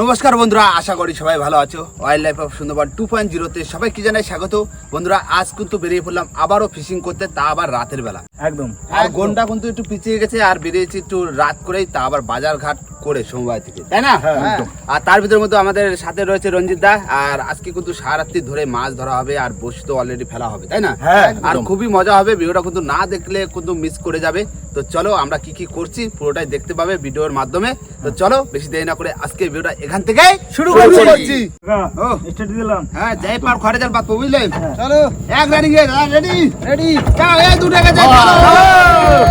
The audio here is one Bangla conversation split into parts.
নমস্কার বন্ধুরা আশা করি সবাই ভালো আছো। Wildlife of Sundarban two point জিরোতে সবাইকে জানাই স্বাগত। বন্ধুরা আজ কিন্তু বেরিয়ে পড়লাম আবারও ফিশিং করতে তা আবার রাতের বেলা। একদম। আর গন্ডা কিন্তু একটু পিছিয়ে গেছে আর বেরিয়েছি একটু রাত করেই তা আবার বাজার ঘাট করে সোমবার থেকে। তাই না? হ্যাঁ, আর তার ভিতরে মধ্যে আমাদের সাথে রয়েছে রঞ্জিত দা আর আজকে কিন্তু সারাত্রি ধরে মাছ ধরা হবে আর বসি তো অলরেডি ফেলা হবে তাই না? হ্যাঁ, আর খুবই মজা হবে ভিডিওটা কিন্তু না দেখলে কিন্তু মিস করে যাবে। তো চলো আমরা কি কি করছি পুরোটাই দেখতে পাবে ভিডিওর মাধ্যমে। তো চলো বেশি দেরি না করে আজকে ভিডিওটা এখান থেকে শুরু করছি। করছি। ও। স্টার্ট দিলাম। হ্যাঁ যাই পার ঘরে যার বাদ বুঝলে? হ্যাঁ। চলো। এক রানিং এ রেডি? রেডি। যাও এই দু টাকা যাই হ্যাঁ।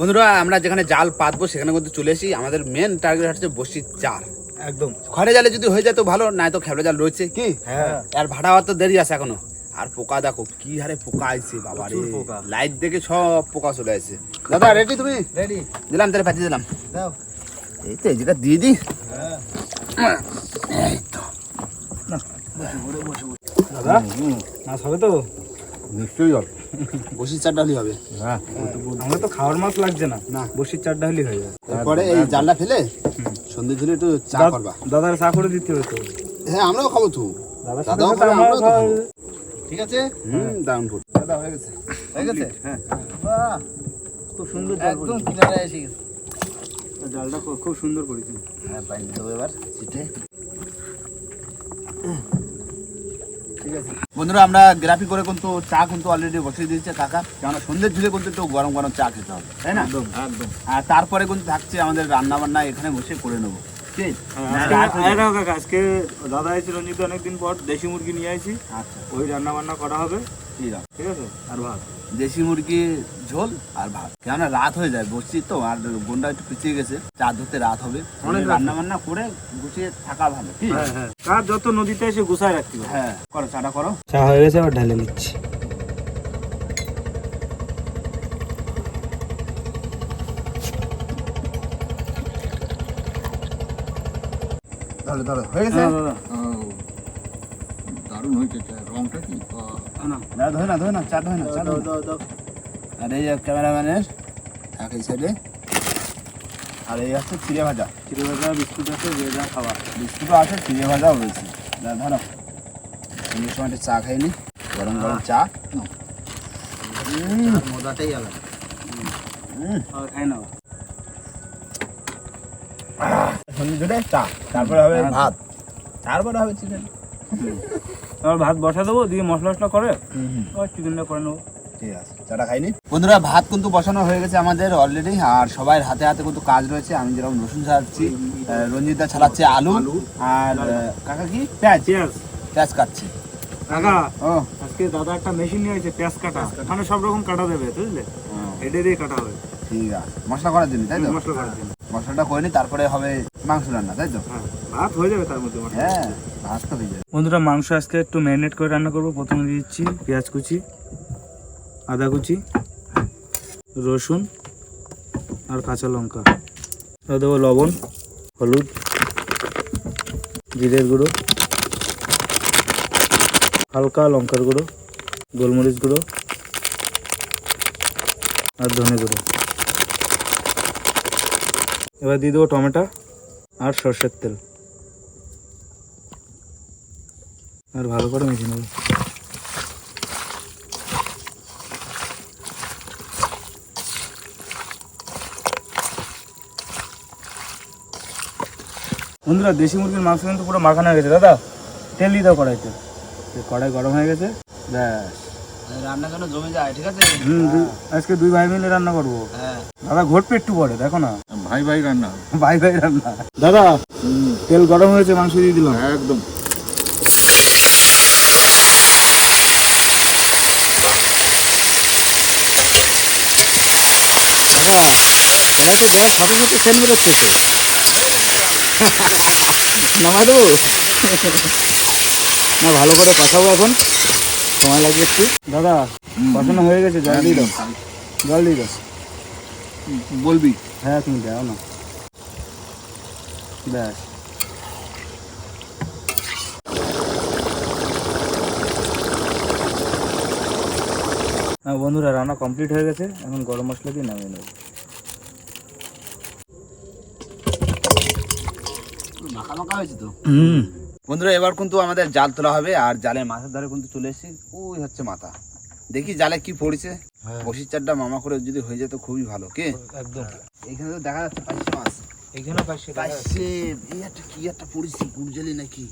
বন্ধুরা আমরা যেখানে জাল পাতবো সেখানে কিন্তু চলে এসি আমাদের মেন টার্গেট হচ্ছে বসির চার। একদম। ঘরে জালে যদি হয়ে যায় তো ভালো নাই তো খেবলা জাল রয়েছে কি? হ্যাঁ। আর ভাড়া হওয়ার তো দেরি আছে এখনও। আর পোকা দেখো কি হারে পোকা আইছে বাবা রে লাইট দেখে সব পোকা চলে আসছে দাদা রেডি তুমি? রেডি দিলাম তাহলে পাঠিয়ে দিলাম। দাও। এই তো এই জায়গা দিয়ে দিই। হ্যাঁ। এই তো। দাদা মাছ হবে তো? নিশ্চয়ই হবে। বসির চারটা হলেই হবে। হ্যাঁ আমরা তো খাওয়ার মাছ লাগছে না। না। বসির চারটা হলি হয়ে যায়। তারপরে এই জালটা ফেলে সন্ধ্যে ঝুলে একটু চা করবা। দাদার চা করে দিতে হবে তো। হ্ঁ আমরাও খাব তো। দাদাও আমরাও খাব। ঠিক আছে? হুম। দারুণ ফুট দাদা হয়ে গেছে। হয়ে গেছে? হ্যাঁ। বাহ। খুব সুন্দর একদম কিনারে এসে গেছে। জালটা খুব সুন্দর করেছি। হ্যাঁ পাইনি দেবো এবার সিটে ঠিক আছে? বন্ধুরা আমরা গ্রাফি করে কিন্তু চা কিন্তু অলরেডি বসিয়ে দিয়েছে কাকা। কেন সন্ধ্যের ঝুলে কিন্তু একটু গরম গরম চা খেতে হবে তাই না? একদম একদম। আর তারপরে কিন্তু থাকছে আমাদের রান্না বান্না এখানে বসে করে নেব। হয়ে আজকে দাদা এসেছিল রঞ্জিত অনেকদিন পর দেশি মুরগি নিয়ে আসি আচ্ছা। ওই রান্না বান্না করা হবে। ঠিক আছে। ঠিক আছে? আর ভাত? দেশি মুরগি ঝোল আর ভাত। কেননা রাত হয়ে যায় বসছি তো আর গন্ডা একটু পিছিয়ে গেছে। চা ধরতে রাত হবে। অনেক রান্না বান্না করে গুছিয়ে থাকা ভালো। হ্যাঁ হ্যাঁ। কার যত নদীতে এসে গুছায় রাখতে হ্যাঁ। করো চাটা করো। চা হয়ে গেছে আবার ঢেলে নিচ্ছি। ধরো ধরো হয়ে গেছে? হ্যাঁ দারুণ হয়েছে চা। রংটা কি? না। ধরে না ধরে না না আর এই ক্যামেরাম্যানের এক এই সাইডে আর এই হচ্ছে চিড়ে ভাজা। চিড়ে ভাজা বিস্কুট আছে খাওয়া। বিস্কুটও আছে চিড়ে ভাজাও রয়েছে। না ধরো। চা খাইনি গরম গরম চা। মজাটাই আলাদা। খাই না। সন্ধ্যে চা তারপরে হবে হ্যাঁ। ভাত তারপরে হবে চিকেন। এবার ভাত বসা দেবো দিয়ে মশলা টসলা করে চিকেনটা করে নেব। ঠিক আছে চাটা খাইনি? বন্ধুরা ভাত কিন্তু বসানো হয়ে গেছে আমাদের অলরেডি আর সবাই হাতে হাতে কিন্তু কাজ রয়েছে। আমি যেরকম রসুন ছাড়াচ্ছি রঞ্জিতা ছাড়াচ্ছে আলু আর কাকা কি? পেঁয়াজ। পেঁয়াজ। কাটছে। কাকা ও। আজকে দাদা একটা মেশিন নিয়ে এসেছে পেঁয়াজ কাটা। মানে সব রকম কাটা দেবে বুঝলে? এটা দিয়ে কাটা হবে। ঠিক আছে। মশলা করার জন্য তাই তো? মশলা করার জন্য। মশলাটা করে নি তারপরে হবে মাংস রান্না তাই তো? হ্যাঁ। ভাত হয়ে যাবে তার মধ্যে হ্যাঁ ভাত তো হয়ে যাবে। বন্ধুরা মাংস আজকে একটু ম্যারিনেট করে রান্না করব। প্রথমে দিয়ে দিচ্ছি পেঁয়াজ কুচি আদা কুচি রসুন আর কাঁচা লঙ্কা। দেবো লবণ হলুদ জিরের গুঁড়ো হালকা লঙ্কার গুঁড়ো গোলমরিচ গুঁড়ো আর ধনে গুঁড়ো। এবার দিয়ে দেবো টমেটো আর সর্ষের তেল। আর ভালো করে মেখে নেব। বন্ধুরা দেশি মুরগির মাংস কিন্তু পুরো মাখানো হয়ে গেছে দাদা। তেল দিয়ে দাও কড়াইতে। কড়াই গরম হয়ে গেছে ব্যাস। রান্না যেন জমে যায়? ঠিক আছে? হুম আজকে দুই ভাই মিলে রান্না করব। হ্যাঁ। দাদা ঘটবে একটু পরে দেখো না। ভাই ভাই রান্না। ভাই ভাই রান্না। দাদা তেল গরম হয়েছে মাংস দিয়ে দিলাম। একদম। দাদা কড়াইতে দেওয়ার সাথে সাথে সেন বেরোচ্ছে তো নামাই দেবো? না ভালো করে কষাবো এখন। সময় লাগবে একটু। দাদা কষানো হয়ে গেছে জল দিয়ে দাও। জল দিয়ে দাও। বলবি? হ্যাঁ তুমি দাও না। ব্যাস। হ্যাঁ বন্ধুরা রান্না কমপ্লিট হয়ে গেছে। এখন গরম মশলা দিয়ে নামিয়ে নেব মাখা মাখা হয়েছে তো হুম। বন্ধুরা এবার কিন্তু আমাদের জাল তোলা হবে আর জালের মাথার ধারে কিন্তু চলে এসেছি। ওই হচ্ছে মাথা। দেখি জালে কি পড়েছে। বসির চারটা মামা করে যদি হয়ে যেত খুবই ভালো কে? একদম। এখানে তো দেখা যাচ্ছে পাঁচশো মাছ। এইখানেও পাশে পাইছে এই একটা কি একটা পড়েছি গুড়জালি নাকি?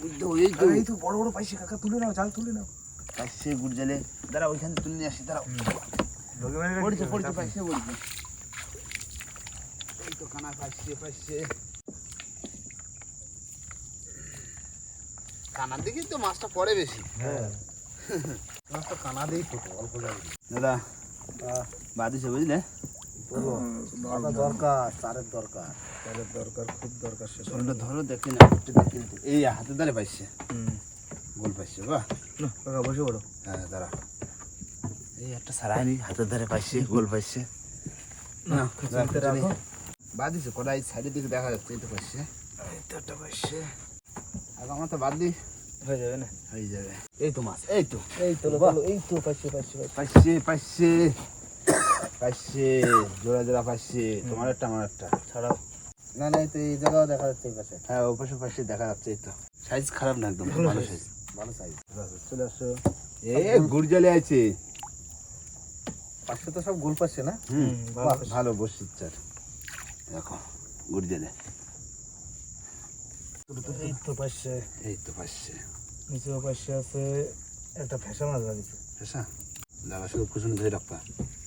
এই তো। এই তো বড় বড় পাইছে কাকা তুলে নাও জাল তুলে নাও। পাইছে গুড়জালে দাঁড়া ওইখান তুলে নিয়ে আসি দাঁড়া পড়েছে পড়েছে পাইছে পড়েছে এই তো কানা পাইছে পাইছে কানার দিকে তো মাছটা পড়ে বেশি। হ্যাঁ। মাছটা কানা দিয়েই অল্প জায়গায়। দাদা বাদিছে বুঝলে? দরকার তারের দরকার। তাদের দরকার খুব দরকার শেষ শরীরটা ধরো দেখি না একটু দেখি এই হাতে দাঁড়ে পাইছে। হুম। গোল পাইছে কাকা বসে পড়ো। হ্যাঁ দাঁড়া। এই একটা সারাইনি হাতের ধারে পাইছে গোল পাইছে। না সাইডের দিকে দেখা যাচ্ছে এই তো পাইছে। এই তো একটা পাইছে। আর আমার তো বাদ দি হয়ে যাবে না? হয়ে যাবে। এই তো মাছ এই তো। এই তো এই তো পাইছে পাইছে পাইছে। পাইছে পাইছে। জোড়া জোড়া পাইছে। তোমার একটা আমার একটা। ছাড়াও। না না এই তো এই জায়গাও দেখা যাচ্ছে এই পাশে। হ্যাঁ ওই পাশে পাশে দেখা যাচ্ছে এই তো। সাইজ খারাপ না একদম ভালো সাইজ ভালো সাইজ চলে আসো এ গুড় জলে আছে। পাশে তো সব গোল পাচ্ছে না? হুম। ভালো বসির চার। দেখো গুড় জলে এই তো পাইছে এই তো পাইছে নিচেও পাইছে আছে একটা ফেসা মাছ লাগিয়েছে পেশা দাদা শুধু কুসুন ধরে রাখবা।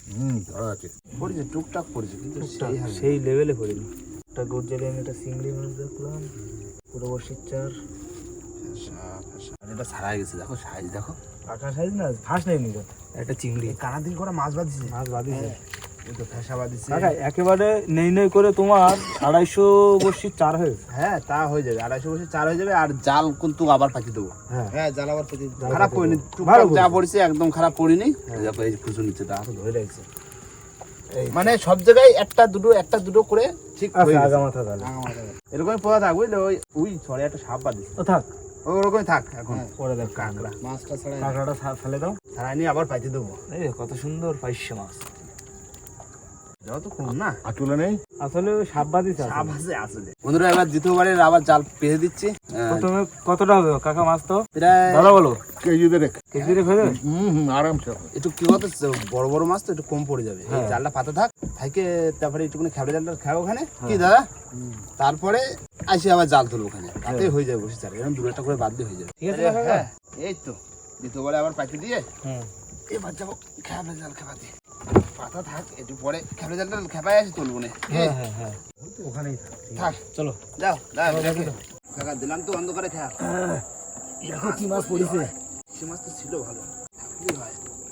হুম ধরা আছে। পড়েছে টুকটাক পড়েছে কিন্তু সেই লেভেলে করিনি একটা গোর্জালি আমি একটা চিংড়ি মাছ দেখলাম। পুরো বসির চার। ফেসা ফেসা। এটা সারা গেছে দেখো সাইজ দেখো। সাইজ না ফার্স্ট নেই একটা চিংড়ি। কানা দিন করে মাছ বাঁধিছে। মাছ ফেসা বাঁধিছে কাকা একেবারে নেই নেই করে তোমার আড়াইশো বসির চার হয়েছে হ্যাঁ তা হয়ে যাবে। আড়াইশো বসে চার হয়ে যাবে আর জাল কিন্তু আবার পাঠিয়ে দেবো। হ্যাঁ। হ্যাঁ জাল আবার পাঠিয়ে জাল খারাপ পাঠিয়ে পড়িনি দেবো। টুকটাক ভালো যা করেছ। পড়েছে একদম খারাপ পড়িনি দেখো এই খুশু নিচ্ছে তা। ধরে রাখছে। মানে সব জায়গায় একটা দুটো একটা দুটো করে ঠিক আচ্ছা। আগা মাথা তাহলে। এরকমই পড়া থাক বুঝলে? ওই ওই ছড়ে একটা সাপ ও থাক। ওরকমই থাক এখন। পরে দেখ কাঁকড়া। মাছটা ছাড়া কাঁকড়াটা ফেলে দাও। ছাড়াই নিয়ে আবার পাইতে দেবো। এই কত সুন্দর পাইছে মাছ। যাও তো কম না। আটুলে নেই? আসলে সাপ বাদিছে সাপ আছে আসলে বন্ধুরা এবার দ্বিতীয়বারের আবার জাল পেয়ে দিচ্ছি। প্রথমে কতটা হবে? কাকা মাছ তো? প্রায় দাদা বলো কেজি দেখ কেজি রে ফেলে হুম হুম আরামসে একটু কি বলতো বড় বড় মাছ তো একটু কম পড়ে যাবে। এই হ্যাঁ। জালটা পাতা থাক থাকে তারপরে একটুখানি খেবড়ে জালটা খাও ওখানে। কি দাদা? তারপরে আসি আবার জাল তুলবো ওখানে। তাতে হয়ে যাবে বসে চার এরকম দূরে একটা করে বাদ দিয়ে হয়ে যাবে। ঠিক আছে হ্যাঁ এই তো। দ্বিতীয়বারে আবার পাখি দিয়ে হুম। এবার যাব খেবড়ে জাল খেপাতে পাতা থাক একটু পরে খেবড়ে জালটা খেপায় আসি তুলবো না। হ্যাঁ হ্যাঁ হ্যাঁ। ওখানেই থাক চলো। যাও দাও কাকা দিলাম তো অন্ধকারে খা দেখো কি মাছ পড়েছে? সে মাছ তো ছিল ভালো।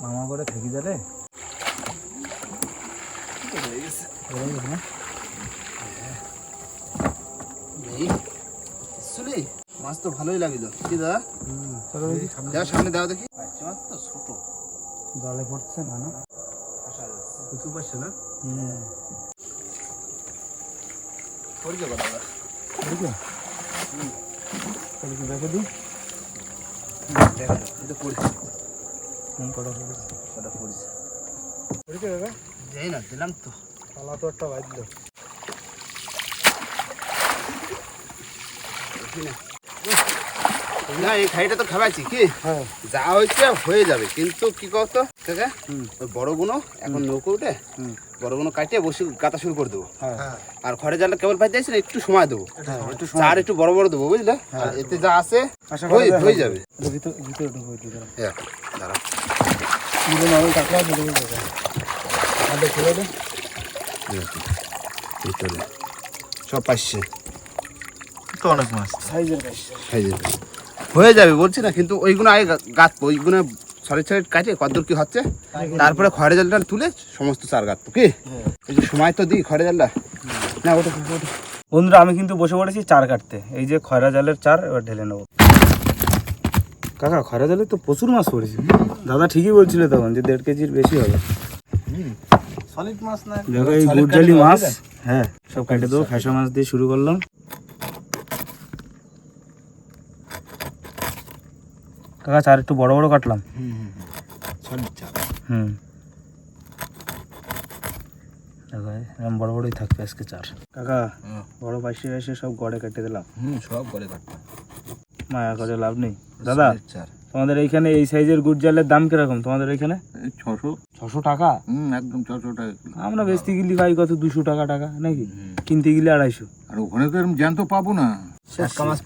মামা করে থাকি যাবে? হয়ে গেছে মাছ তো ভালোই লাগিল। কি দাদা? সামনে দাও দেখি। জলে পড়ছে না না। প্রচুর পাচ্ছে না? হুম। দিই। দেখা এটা পড়ছে। কটা পড়েছে? কটা পড়ছে? পড়েছে কাকা যাই না দিলাম তো। পালা তো একটা বাজলো। না। না এই খাইটা তো খাওয়াইছি কি? হ্যাঁ। যা হয়েছে হয়ে যাবে। কিন্তু কি করতো কাকা ওই বড় এখন নৌকো উঠে বড় কাটিয়ে বসে গাতা শুরু করে দেবো। হ্যাঁ। আর ঘরে জালটা কেবল না একটু সময় দেবো। একটু একটু বড় বড় দেবো বুঝলে? এতে যা আছে হয়ে যাবে। হ্যাঁ দাঁড়া সব পাইছে। তো অনেক মাছ। সাইজের পাইছে। হয়ে যাবে হয়ে যাবে বলছি না কিন্তু ওইগুলো আগে গাঁথবো ওইগুলো সরি সরি কাটে কদ্দূর কি হচ্ছে? তারপরে খড়ের জালটা তুলে সমস্ত চার গাঁথবো কি? সময় তো দিই খড়ের জালটা। না ওটা ওটা বন্ধুরা আমি কিন্তু বসে পড়েছি চার কাটতে। এই যে খয়রা জালের চার এবার ঢেলে নেব। কাকা খয়রা জালে তো প্রচুর মাছ পড়েছে। দাদা ঠিকই বলছিল তখন যে দেড় কেজির বেশি হবে। সলিড মাছ না। দেখো এই গুড়জালি মাছ। হ্যাঁ সব কেটে দেবো ফ্যাসা মাছ দিয়ে শুরু করলাম। কাকা চার একটু বড় বড় কাটলাম। হুম এরকম বড় বড়ই থাকবে আজকে চার। কাকা বড় পাশে এসে সব গড়ে কেটে দিলাম। হুম সব করে কাটতে মায়া করে লাভ নেই। দাদা তোমাদের এইখানে এই সাইজের গুড় জালের দাম কীরকম? তোমাদের এইখানে? ছশো। ছশো টাকা? হুম একদম ছশো টাকা আমরা বেচতে গেলি ভাই কত দুশো টাকা টাকা নাকি? কিনতে গেলে আড়াইশো। আর ওখানে তো এরকম জ্যান্ত পাবো না।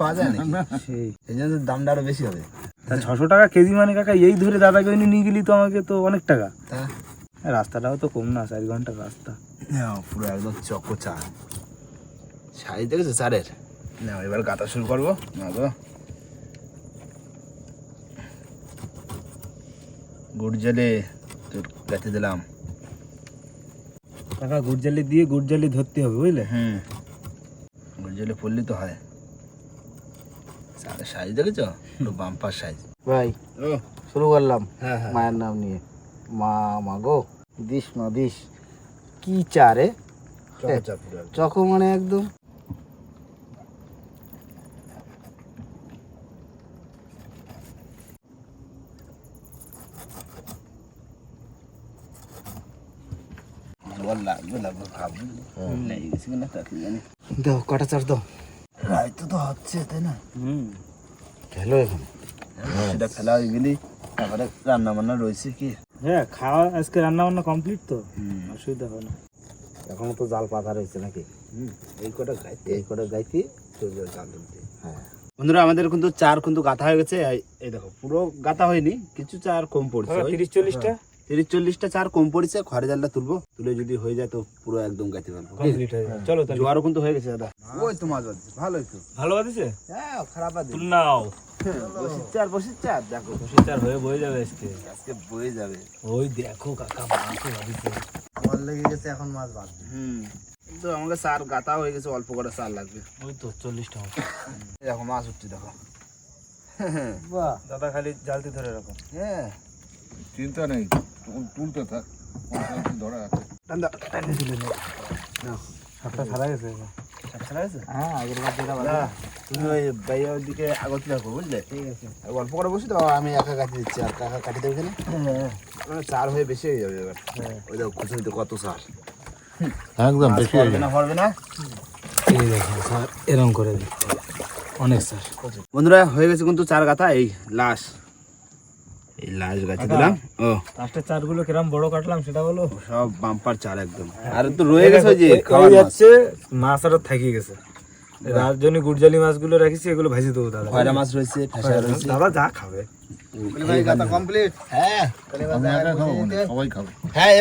পাওয়া যায় না সেই এই জন্য দামটা আরও বেশি হবে। তা ছশো টাকা কেজি মানে কাকা এই ধরে দাদাকে নিয়ে গেলি তো আমাকে তো অনেক টাকা। তা? রাস্তাটাও তো কম না চার ঘণ্টার রাস্তা। হ্যাঁ, পুরো একদম চকো চা সাইজ দেখেছ চারের না এবার গাতা শুরু করব। না গো গুড় জেলে গাতে দিলাম। কাকা গুড় জালি দিয়ে গুড় জালি ধরতে হবে বুঝলে? হুম। গুড় জেলে পড়লে তো হয়। সাইজ দেখেছ? পুরো বাম্পার সাইজ ভাই শুরু করলাম হ্যাঁ হ্যাঁ। মায়ের নাম নিয়ে। মা মা গো দিস না দিস। কি চারে চকো মানে একদম। জানি। দাও কটা চার দাও। রাইতে তো হচ্ছে তাই না? হুম। খেলো এখন। সেটা ফেলা হয়ে গেলি তারপরে রান্না বান্না রয়েছে কি? হ্যাঁ খাওয়া আজকে রান্না বান্না কমপ্লিট তো অসুবিধা হয় না। এখনও তো জাল পাতা রয়েছে নাকি? এই কটা গাইতে এই করে গাইতে চলে জাল তুলতে। হ্যাঁ। বন্ধুরা আমাদের কিন্তু চার কিন্তু গাঁথা হয়ে গেছে এই- এই দেখো পুরো গাঁথা হয়নি কিছু চার কম পড়ছে। তিরিশ চল্লিশটা। তিরিশ চল্লিশটা চার কম পড়েছে খড়ে জালটা তুলবো। তুলে যদি হয়ে যায় তো পুরো একদম গাইতে পারব হয়ে চলো জোয়ারও কিন্তু হয়ে গেছে দাদা। ওই তো মাছ ভালোই তো। ভালো বাদিছে হ্যাঁ খারাপ আছে নাও। বসির চার বসির দেখো। চার হয়ে বয়ে যাবে আজকে। আজকে বয়ে যাবে। ওই দেখো কাকা মাছও বাদিছে বল লেগে গেছে এখন মাছ বাঁধবে। হুম। কিন্তু আমাকে চার গাতা হয়ে গেছে অল্প করে চার লাগবে। ওই তো চল্লিশটা দেখো মাছ উঠছে দেখো। বাহ। দাদা খালি জালতি ধরে রাখো। হ্যাঁ। চিন্তা নেই। তুলতে থাক। ধরা আছে। ছাড়া গেছে ছাড়া গেছে হ্যাঁ আগের বার যেটা দাদা, তুমি ওই বাইরের দিকে আগত রাখো বুঝলে? ঠিক আছে। অল্প করে বসি তো আমি একা কাটি দিচ্ছি আর কাকা কাটি দেবে এখানে মানে চার হয়ে বেশি হয়ে যাবে এবার। ওই দেখো খুচুরিতে কত একদম পড়বে না পড়বে না? এই দেখো স্যার এরম করে দিই অনেক স্যার বন্ধুরা হয়ে গেছে কিন্তু চার গাথা এই লাশ। এই লাশ গাছে দিলাম। ও। লাস্টের চারগুলো কিরম বড় কাটলাম সেটা বলো। সব বাম্পার চার একদম। আর তো রয়ে গেছে যে খাওয়ার মাছ। যাচ্ছে মাছ আরও থাকি গেছে। রাজজনী গুড়জালি মাছগুলো রাখিছি এগুলো ভাজি দেবো দাদা। খয়রা মাছ রয়েছে ফেসা রয়েছে। দাদা যা খাবে। ভাই গাতা কমপ্লিট হ্যাঁ। হ্যাঁ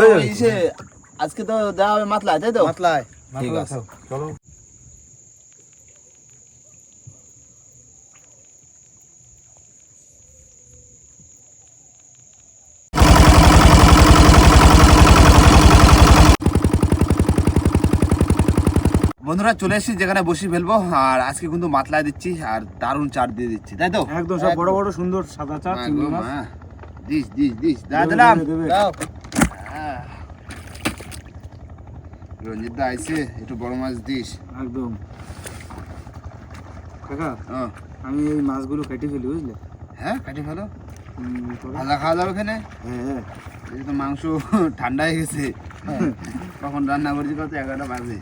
হয়ে আজকে তো দেওয়া হবে মাতলায় তাই তো? মাতলায়। ঠিক আছে। চলো। বন্ধুরা চলে এসেছি যেখানে বসি ফেলব। আর আজকে কিন্তু মাতলায় দিচ্ছি আর দারুণ চার দিয়ে দিচ্ছি তাই তো? একদম সব বড় বড় সুন্দর সাদা চা চিংড়ি মাছ। দিস দিস দিস দা দিলাম। দাও। হ্যাঁ। রঞ্জিত দা আইসে একটু বড় মাছ দিস। একদম। কাকা ও, আমি এই মাছগুলো কেটে ফেলি বুঝলে? হ্যাঁ কেটে ফেলো। ভাজা খাওয়া যাবে এখানে হ্যাঁ এই তো মাংস ঠান্ডা হয়ে গেছে। কখন রান্না করছি কত? এগারোটা বাজে।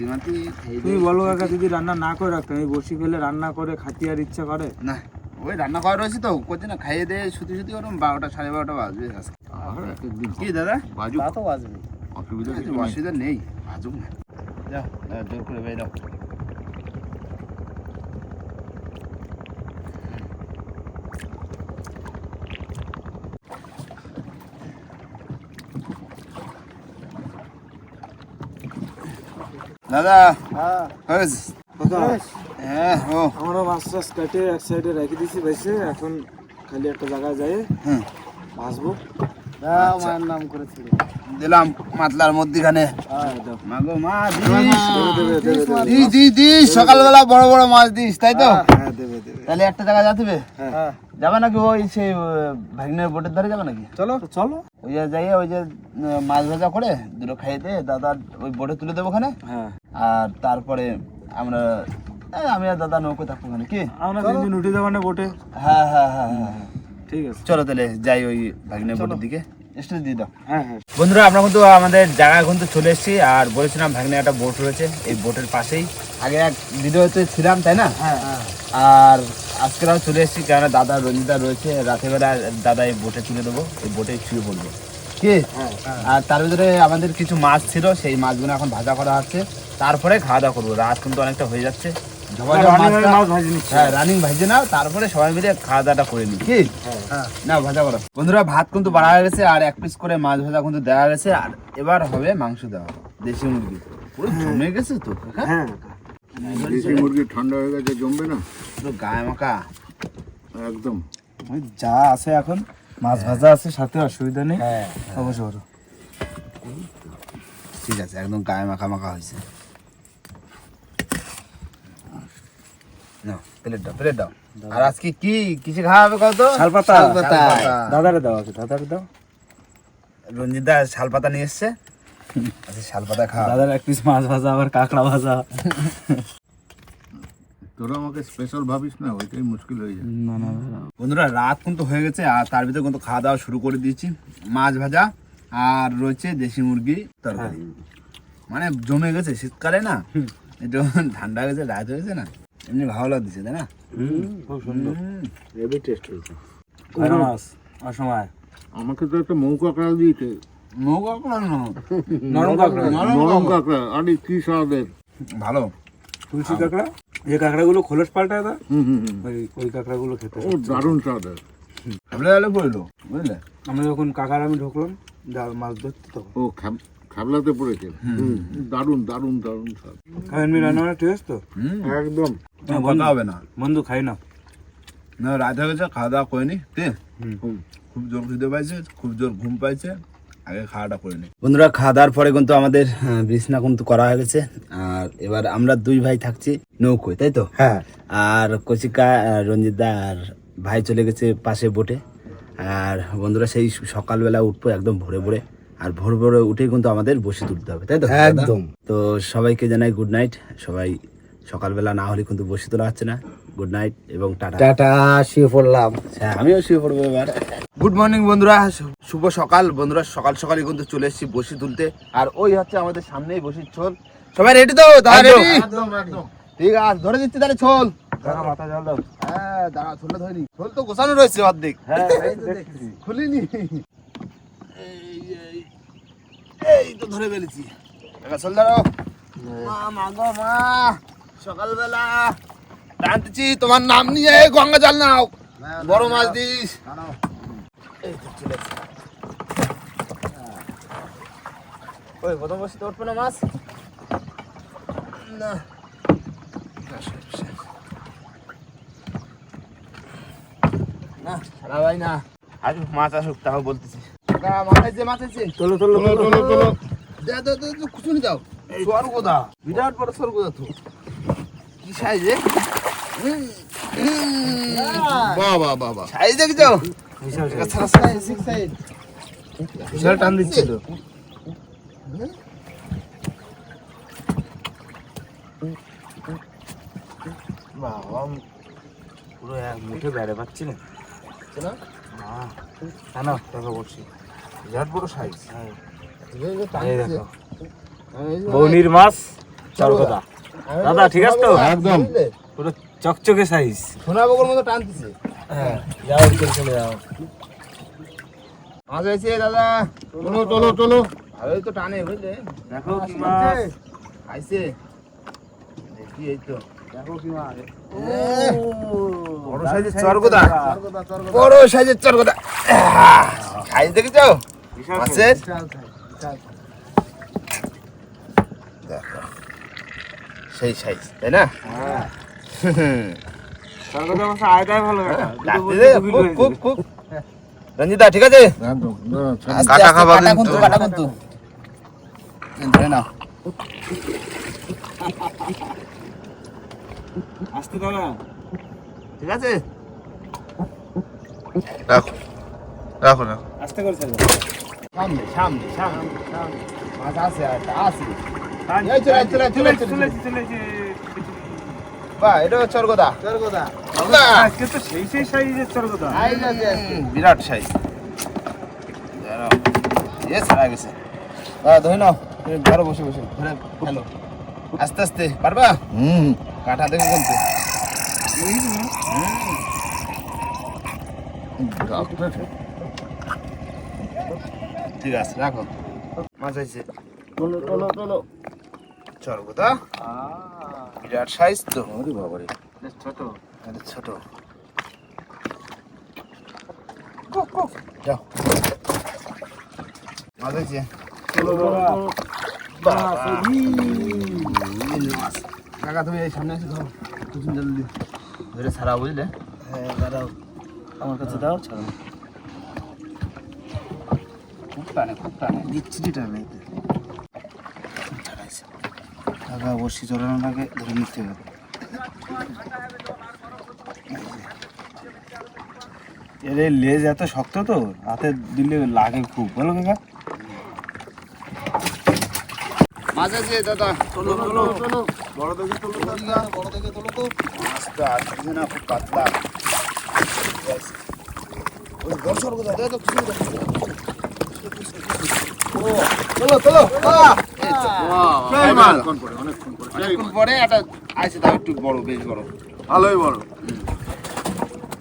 তুমি বলো কাকা যদি রান্না না করে রাখতাম এই বসি ফেলে রান্না করে খাতি আর ইচ্ছা করে? না ওই রান্না করা রয়েছে তো করছে না খাইয়ে দিয়ে শুতে সুতি ওরকম বারোটা সাড়ে বারোটা বাজবে আজকে। কি দাদা? বাজু তা তো বাজবে অসুবিধা নেই। বাজুক না। যাও জোর করে বেয়ে দাদা। হ্যাঁ। হ্যাঁ ও। আমরা মাছ টাছ কেটে এক সাইডে রেখে দিয়েছি বেশি। এখন খালি একটা জায়গায় যাই। হুম। ভাসবো দাও মায়ের নাম করেছিল। দিলাম মাতলার মধ্যিখানে। হ্যাঁ মাগো মা দেবে, দেবে, দেবে, দেবে। দিস দিস দিস। সকালবেলা বড় বড় মাছ দিস তাই তো? হ্যাঁ দেবে দেবে। তাহলে একটা জায়গা যেতে হ্যাঁ। যাবে নাকি ওই সেই ভাগনের বোটের ধারে যাবে নাকি? চলো। চলো। ওই যে যাই ওই যে মাছ ভাজা করে দুটো খাইয়ে দিয়ে দাদা ওই বোটে তুলে দেবো ওখানে। হ্যাঁ। আর তারপরে আমরা আমি আর দাদা নৌকো থাকব ওখানে কি? আমরা তিনদিন উঠে যাব না বোটে। হ্যাঁ হ্যাঁ হ্যাঁ হ্যাঁ হ্যাঁ। ঠিক আছে। চলো তাহলে যাই ওই ভাগ্নে বোটের দিকে। স্টেজ দিয়ে দাও। হ্যাঁ হ্যাঁ। বন্ধুরা আমরা কিন্তু আমাদের জায়গায় কিন্তু চলে এসেছি আর বলেছিলাম ভাগ্নে একটা বোট রয়েছে এই বোটের পাশেই। আগে এক ভিডিওতে ছিলাম তাই না? হ্যাঁ হ্যাঁ। আর আজকেরাও চলে এসেছি কেননা দাদা রঞ্জিতা রয়েছে রাতের বেলা দাদা এই বোটে তুলে দেবো এই বোটে শুয়ে পড়ব। কি? হ্যাঁ। আর তার ভিতরে আমাদের কিছু মাছ ছিল সেই মাছগুলো এখন ভাজা করা হচ্ছে তারপরে খাওয়া দাওয়া করব। রাত কিন্তু অনেকটা হয়ে যাচ্ছে হ্যাঁ রানিং ভাজে নাও তারপরে সবাই মিলে খাওয়া দাওয়াটা করে নিই কি? হ্যাঁ। না ভাজা করো বন্ধুরা ভাত কিন্তু বাড়া গেছে আর এক পিস করে মাছ ভাজা কিন্তু দেওয়া গেছে আর এবার হবে মাংস দেওয়া দেশি মুরগি। পুরো জমে গেছে তো হ্যাঁ দেশি মুরগি ঠান্ডা হয়ে গেছে জমবে না? পুরো গায়ে মাখা। একদম। যা আছে এখন মাছ ভাজা আছে সাথে অসুবিধা নেই। হ্যাঁ। অবশ্য ঠিক আছে একদম গায়ে মাখা মাখা হয়েছে। নাও, প্লেট দাও প্লেট দাও। আর আজকে কি কিছু খাওয়া হবে কত শালপাতা। শালপাতা। দাদারে দাও আছে দাদারে দাও। রঞ্জিতা শালপাতা নিয়ে এসছে। আচ্ছা শালপাতা খাওয়া দাদার এক পিস মাছ ভাজা আবার কাঁকড়া ভাজা। তোরা আমাকে স্পেশাল ভাবিস না ওইটাই মুশকিল হয়ে যায়। না না না। বন্ধুরা রাত কিন্তু হয়ে গেছে আর তার ভিতরে কিন্তু খাওয়া দাওয়া শুরু করে দিয়েছি। মাছ ভাজা আর রয়েছে দেশি মুরগি তরকারি। মানে জমে গেছে শীতকালে না? একটু ঠান্ডা গেছে রাত হয়েছে না? এমনি ভালো লাগছে তাই না? খুব সুন্দর। হেভি টেস্ট হয়েছে মাছ? অসময়। আমাকে তো একটা মৌ কাঁকড়া দিয়েছে। মুখ আপনার না। নরম কাঁকড়া। নরম কাঁকড়া। আরে কি স্বাদের। ভালো। তুলসী কাঁকড়া? যে কাঁকড়াগুলো খোলস পাল্টায় দা ওই ওই কাঁকড়াগুলো খেতে ও দারুণ স্বাদের। ভালো ভালো পড়ল বুঝলে? আমরা যখন কাকার আমি ঢুকলাম জাল মাছ ধরতে তখন। ও খাব- খাবলাতে পড়েছে। হুম দারুণ দারুণ দারুণ স্বাদ। খাবেন মি রান্না বান্না ঠিক তো? একদম। কথা হবে না। বন্ধু খাই না না রাত হয়ে গেছে খাওয়া দাওয়া করিনি হুম। খুব জোর খিদে পাইছে খুব জোর ঘুম পাইছে আগে খাওয়াটা করে নি। বন্ধুরা খাওয়া দাওয়ার পরে কিন্তু আমাদের বিছনা কিন্তু করা হয়ে গেছে। আর এবার আমরা দুই ভাই থাকছি নৌকোয় তাই তো? হ্যাঁ। আর কচিকা আর রঞ্জিতদা আর ভাই চলে গেছে পাশে বোটে। আর বন্ধুরা সেই সকালবেলা উঠবো একদম ভোরে ভোরে। আর ভোর ভোরে উঠেই কিন্তু আমাদের বসে তুলতে হবে তাই তো? একদম। তো সবাইকে জানাই গুড নাইট সবাই সকালবেলা না হলে কিন্তু বসে তোলা হচ্ছে না। গুড নাইট এবং টাটা। টাটা শুয়ে পড়লাম হ্যাঁ আমিও শুয়ে পড়ব এবার। গুড মর্নিং বন্ধুরা শুভ সকাল। বন্ধুরা সকাল সকালে কিন্তু চলে এসেছি বসি তুলতে। আর ওই হচ্ছে আমাদের সামনেই বসির ছোল। সবাই রেডি তো? একদম ঠিক আছে ধরে দিচ্ছি তাহলে ছোল। কাকা মাথা জল দাও। হ্যাঁ দাঁড়া ছোলটা ধরি ছোল তো গোছানো রয়েছে অর্ধেক। হ্যাঁ এই তো দেখতেছি। খুলিনি। এই এই এই তো ধরে ফেলেছি। ছোল ধরো মা মা গো মা। সকালবেলা টানতেছি তোমার নাম নিয়ে গঙ্গা জল নাও। বড় মাছ দিস। তো ওই প্রথম বসে উঠবে না মাছ? না। না সারা ভাই না। আসুক মাছ আসুক তাও বলতেছি। তোলো তোলো খুচুনি দাও স্বর্গদা। বিরাট বড় স্বর্গদা তো। কি সাইজে? বাহ বাহ বাহ বাহ। সাইজ দেখছ? বিশাল সাইজ সাইজ বিশাল টান দিচ্ছিল। বাবা পুরো এক মুঠে বেড়ে পাচ্ছি না? না না টাকা বলছি। বিরাট বড় সাইজ দেখো। বৌনির মাছ চরকদা দাদা ঠিক আছে তো? একদম। পুরো চকচকে সাইজ সোনা বগর মতো টানতেছে। হ্যাঁ যাও চলে চলে যাও। মাছ হয়েছে দাদা। চলো চলো চলো। ভালোই তো টানে বুঝলে? দেখো কি মাছ। খাইছে দেখি এই তো। দেখো কি মাছ। বড় সাইজের চরগদা। বড় সাইজের চরগদা। সাইজ দেখেছ? মাছের? সেই সাইজ তাই না? খুব খুব খুব রঞ্জিতা ঠিক আছে? আস্তে কাটা কিন্তু। কাটা কিন্তু। ধরে নাও। আসতে দাদা ঠিক আছে? রাখো। রাখো রাখো। আস্তে করে সামনে সামনে সামনে মাছ আছে আছে। দাও এই চলে চলে চলে চলে চলেছি চলেছি বা এটা চরগদা চরগদা আজকে তো সেই সেই সাইজের চরগদা বিরাট সাইজ এ ছাড়া গেছে দাদা ধরে ঘরে বসে বসে ঘরে হ্যালো আস্তে আস্তে পারবা হুম। কাঁটা দেখো বলতে ঠিক আছে রাখো মাছ হয়েছে তোলো তোলো তোলো চরগোদা বিরাট সাইজ তো। ওরে বাবারে। ছোট। এটা ছোট। যাও। কাকা তুমি এই সামনে এসে ধরো টিফিন জলদি ধরে ছাড়া বুঝলে? হ্যাঁ দাঁড়াও। আমার কাছে দাও খুব টানে খুব টানে। বিচ্ছিটি টানে কাকা বসি চড়ানোর আগে ধরে নিতে হবে। এর লেজ এত শক্ত তো হাতে দিলে লাগে খুব বলো কাকা। মাছ আছে দাদা তোলো তোলো তোলো বড় দেখে তোলো তোলো বড় দেখে তোলো তো। মাছ তো আসছে না খুব পাতলা। ওই বড় দাদা তো। মাছ অনেকক্ষণ পরে অনেকক্ষণ পরে একটা তাও একটু বড় বেশ বড়। ভালোই বড়।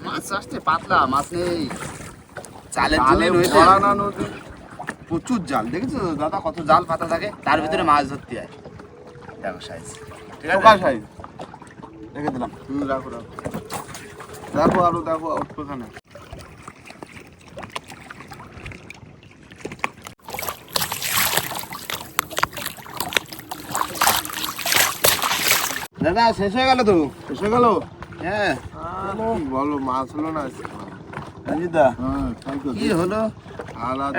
মাছ আসছে পাতলা মাছ নেই। চালের জন্য নদী প্রচুর জাল দেখেছ দাদা কত জাল পাতা থাকে? তার ভিতরে মাছ ধরতে হয়। দেখো সাইজ ঠিক আছে? সাইজ রেখে দিলাম। রাখো রাখো। দেখো আরও দেখো ওখানে দাদা শেষ হয়ে গেল তো? শেষ হয়ে গেল? হ্যাঁ। বলো মাছ হলো না। হ্যাঁ কি হলো?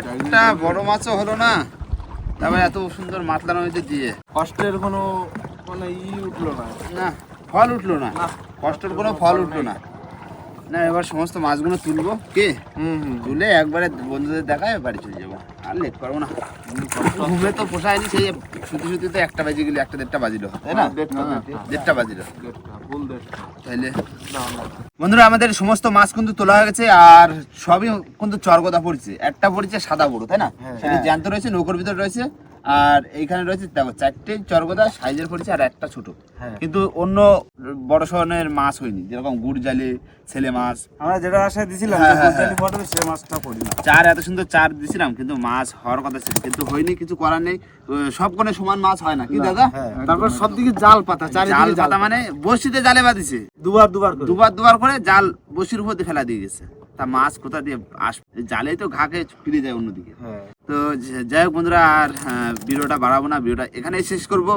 একটা বড় মাছও হলো না? তারপরে এত সুন্দর মাতলার মধ্যে দিয়ে কষ্টের কোনো মানে ই উঠল না। না ফল উঠল না। কষ্টের কোনো ফল উঠল না। না এবার সমস্ত মাছগুলো তুলবো। কে? হুম হুম। তুলে একবারে বন্ধুদের দেখায় বাড়ি চলে যাব। আর লেট পারব না। ঘুমে তো পোষায়নি সেই শুতে শুতে তো একটা বাজে গেলে একটা দেড়টা বাজিল তাই না? হ্যাঁ, দেড়টা, দেড়টা বাজিলো। তাইলে। বন্ধুরা আমাদের সমস্ত মাছ কিন্তু তোলা হয়ে গেছে আর সবই কিন্তু চরগদা পড়ছে। একটা পড়ছে সাদা বড় তাই না? সেটা জ্যান্ত রয়েছে নৌকর ভিতর রয়েছে। আর এইখানে রয়েছে দেখো চারটে চরগদা সাইজের পড়ছে আর একটা ছোট। কিন্তু অন্য বড় ধরনের মাছ হয়নি যেরকম গুড় জালে ছেলে মাছ। আমরা যেটা আশা দিছিলাম হ্যাঁ, হ্যাঁ, সে মাছটা পড়ি না চার এত সুন্দর চার দিছিলাম কিন্তু মাছ হওয়ার কথা ছিল। কিন্তু হয়নি কিছু করার নেই। সব কোনে সমান মাছ হয় না। কি দাদা? তারপর সব দিকে জাল পাতা জাল জাল পাতা। মানে বসিতে জালে বাঁধিছে। দুবার দুবার করে। দুবার দুবার করে জাল বসির উপর ফেলা দিয়ে গেছে। তা মাছ কোথা দিয়ে আস জালেই তো ঘাকে ফিরে যায় অন্যদিকে। হ্যাঁ। তো যাই হোক বন্ধুরা আর ভিডিওটা বাড়াবো না ভিডিওটা এখানেই শেষ করব।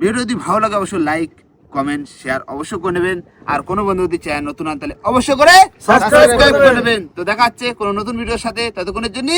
ভিডিও যদি ভালো লাগে অবশ্যই লাইক কমেন্ট শেয়ার অবশ্যই করে নেবেন। আর কোনো বন্ধু যদি চ্যানেল নতুন আন তাহলে অবশ্যই করে সাবস্ক্রাইব করে নেবেন। তো দেখা হচ্ছে কোনো নতুন ভিডিওর সাথে ততক্ষণের জন্য